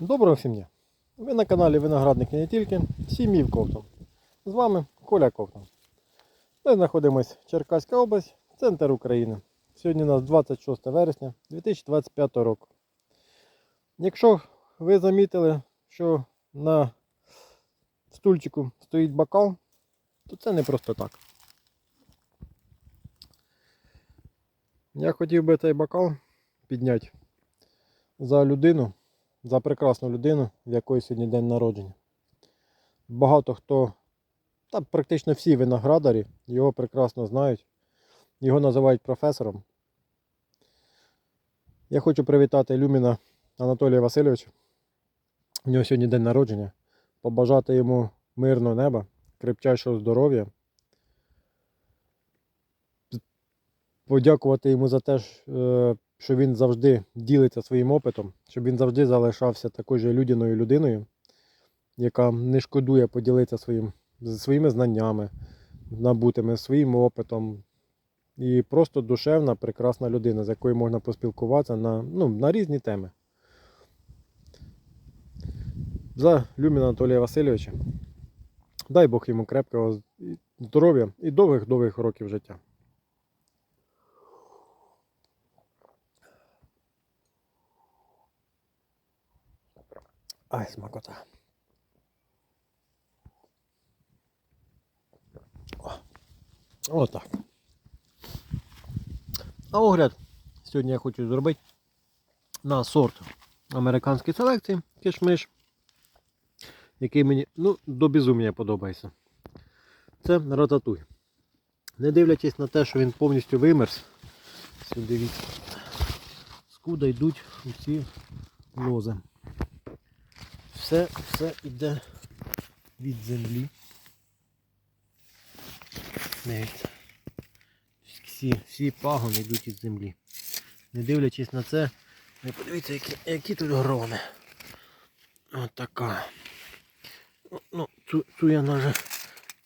Доброго всім дня! Ви на каналі Виноградник не тільки, сім'їв Ковтун. З вами Коля Ковтун. Ми знаходимося Черкаська область, центр України. Сьогодні у нас 26 вересня 2025 року. Якщо ви замітили, що на стульчику стоїть бокал, то це не просто так. Я хотів би цей бокал підняти за людину, за прекрасну людину, в якої сьогодні день народження. Багато хто, та практично всі виноградарі його прекрасно знають. Його називають професором. Я хочу привітати Люміна Анатолія Васильовича. У нього сьогодні день народження. Побажати йому мирного неба, крепчайшого здоров'я. Подякувати йому за те, що він завжди ділиться своїм опитом, щоб він завжди залишався такою же людяною людиною, яка не шкодує поділитися своїм, своїми знаннями, набутими, своїм опитом. І просто душевна, прекрасна людина, з якою можна поспілкуватися на, ну, на різні теми. За Люміна Анатолія Васильовича. Дай Бог йому крепкого здоров'я і довгих-довгих років життя. Ай, смакота. О, Отак. А огляд сьогодні я хочу зробити на сорт американської селекції кишмиш, який мені ну, до безумія подобається. Це рататуй. Не дивлячись на те, що він повністю вимерз, сюди дивіться, скуда йдуть усі лози. Все, все йде від землі. Дивіться. Всі, всі пагони йдуть із землі. Не дивлячись на це, ви подивіться, які, які тут грони. От така. Ну, цю, цю я навіть,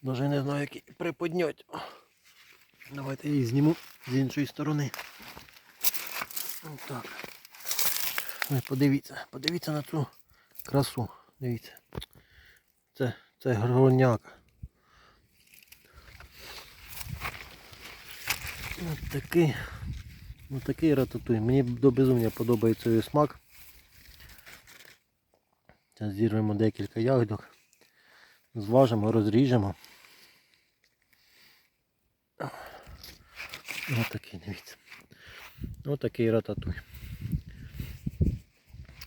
не знаю, як її приподнять. Давайте її зніму з іншої сторони. Ви подивіться, подивіться на цю красу. Дивіться. Це, це гроняк. Ось такий. Ось такий рататуй. Мені до безумня подобається його смак. Зараз зірвемо декілька ягодок. Зважимо, розріжемо. Ось такий, дивіться. Ось такий рататуй.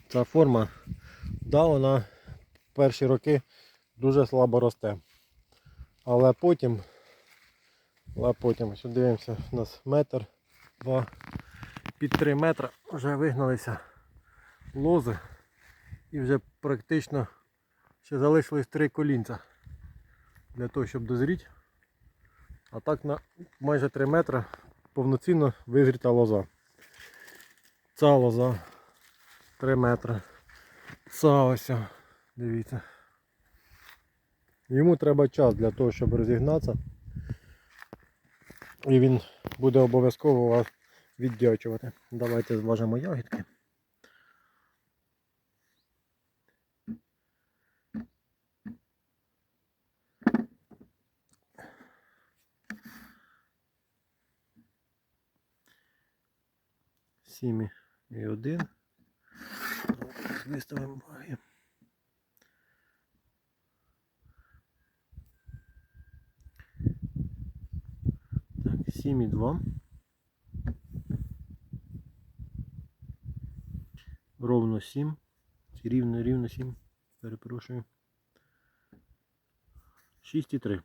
Ця форма, да, вона перші роки дуже слабо росте. Але потім, але потім, ось дивимося, у нас метр, два, під три метри вже вигналися лози і вже практично ще залишилось три колінця для того, щоб дозріти. А так на майже 3 метри повноцінно визріта лоза. Ця лоза 3 метри. Ось, дивіться. Йому треба час для того, щоб розігнатися. І він буде обов'язково вас віддячувати. Давайте зважимо ягідки. Сім і один. Виставимо ваги. Так, 7,2. Ровно 7. Рівно, рівно 7. Перепрошую. 6,3.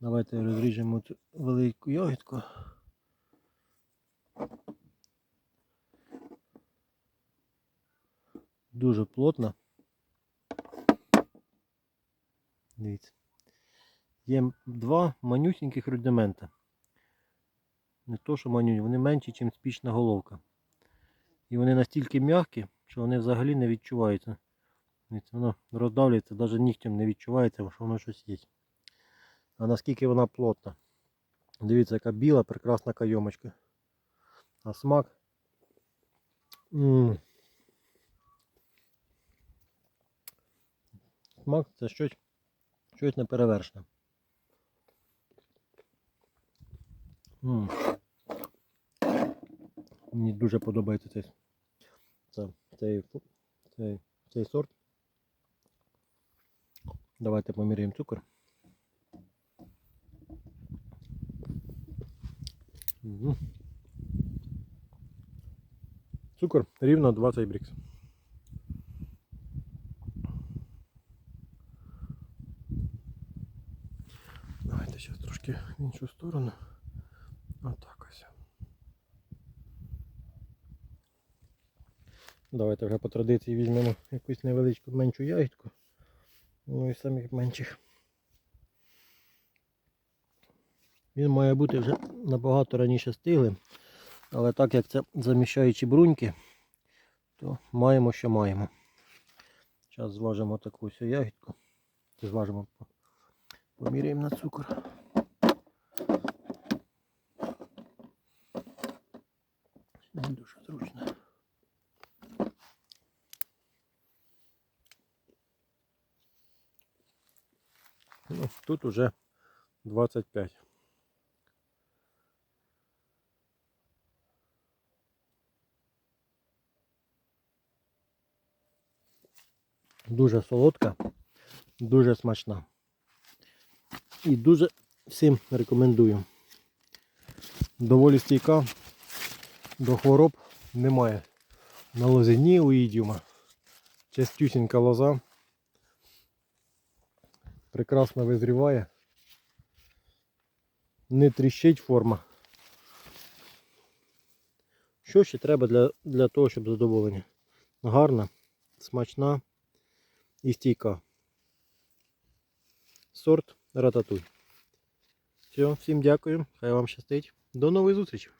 Давайте розріжемо велику ягідку. Дуже плотно. Дивіться. Є два манюсіньких рудимента. Не то, що манюні, вони менші, ніж спічна головка. І вони настільки м'які, що вони взагалі не відчуваються. Дивіться, Воно роздавлюється, навіть нігтем не відчувається, що воно щось є. А наскільки вона плотна. Дивіться, яка біла, прекрасна кайомочка. А смак. М смак це щось, щось неперевершене. М. Мені дуже подобається цей, це, цей, цей, цей сорт. Давайте поміряємо цукор. Цукор рівно 20 брікс. Трошки в іншу сторону. Отак ось. Давайте вже по традиції візьмемо якусь невеличку меншу ягідку. Ну і самих менших. Він має бути вже набагато раніше стиглим. Але так як це заміщаючі бруньки, то маємо, що маємо. Зараз зважимо таку ось ягідку. Зважимо, поміряємо на цукор. Не дуже. Ну, тут уже 25. Дуже солодка, дуже смачна. І дуже всім рекомендую. Доволі стійка, до хвороб немає. На лозі ні уїдіума. Частюсінька лоза. Прекрасно визріває. Не тріщить форма. Що ще треба для, для того, щоб задоволення? Гарна, смачна і стійка. Сорт рататуй. Все, всім дякую. Хай вам щастить. До нових зустрічей.